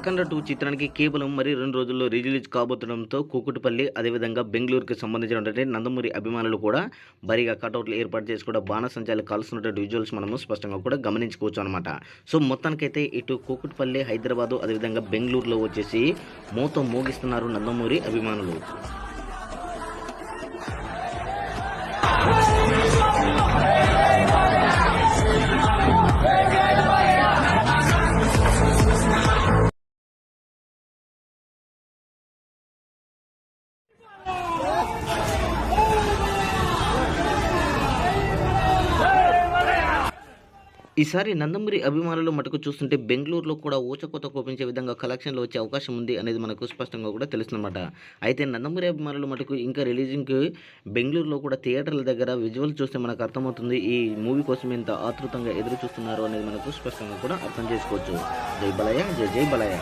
అఖండ two చిత్రానికి కేవలం మరి రెండు రోజుల్లో రిలీజ్ కాబోతుండడంతో కూకుటిపల్లి అదేవిధంగా బెంగళూరుకి సంబంధించినటువంటి నందమూరి అభిమానులు కూడా భారీగా కటౌట్లు ఏర్పాటు చేసి కూడా బాణసంచాలు కాల్స్తున్నటువంటి విజువల్స్ మనము స్పష్టంగా కూడా గమనించుకోవచ్చు అనమాట సో మొత్తానికైతే ఇటు కూకుటిపల్లి హైదరాబాదు అదేవిధంగా బెంగళూరులో వచ్చేసి మూత మోగిస్తున్నారు నందమూరి అభిమానులు. ఈసారి నందమూరి అభిమానులు మటుకు చూస్తుంటే బెంగళూరులో కూడా ఊచకోత కోపించే విధంగా కలెక్షన్లు వచ్చే అవకాశం ఉంది అనేది మనకు స్పష్టంగా కూడా తెలుస్తుందన్నమాట. అయితే నందమూరి అభిమానులు మటుకు ఇంకా రిలీజింగ్కి బెంగళూరులో కూడా థియేటర్ల దగ్గర విజువల్ చూస్తే మనకు అర్థమవుతుంది ఈ మూవీ కోసం ఎంత ఆతృతంగా ఎదురు చూస్తున్నారు అనేది మనకు స్పష్టంగా కూడా అర్థం చేసుకోవచ్చు. జై బలయ జై జై బలయ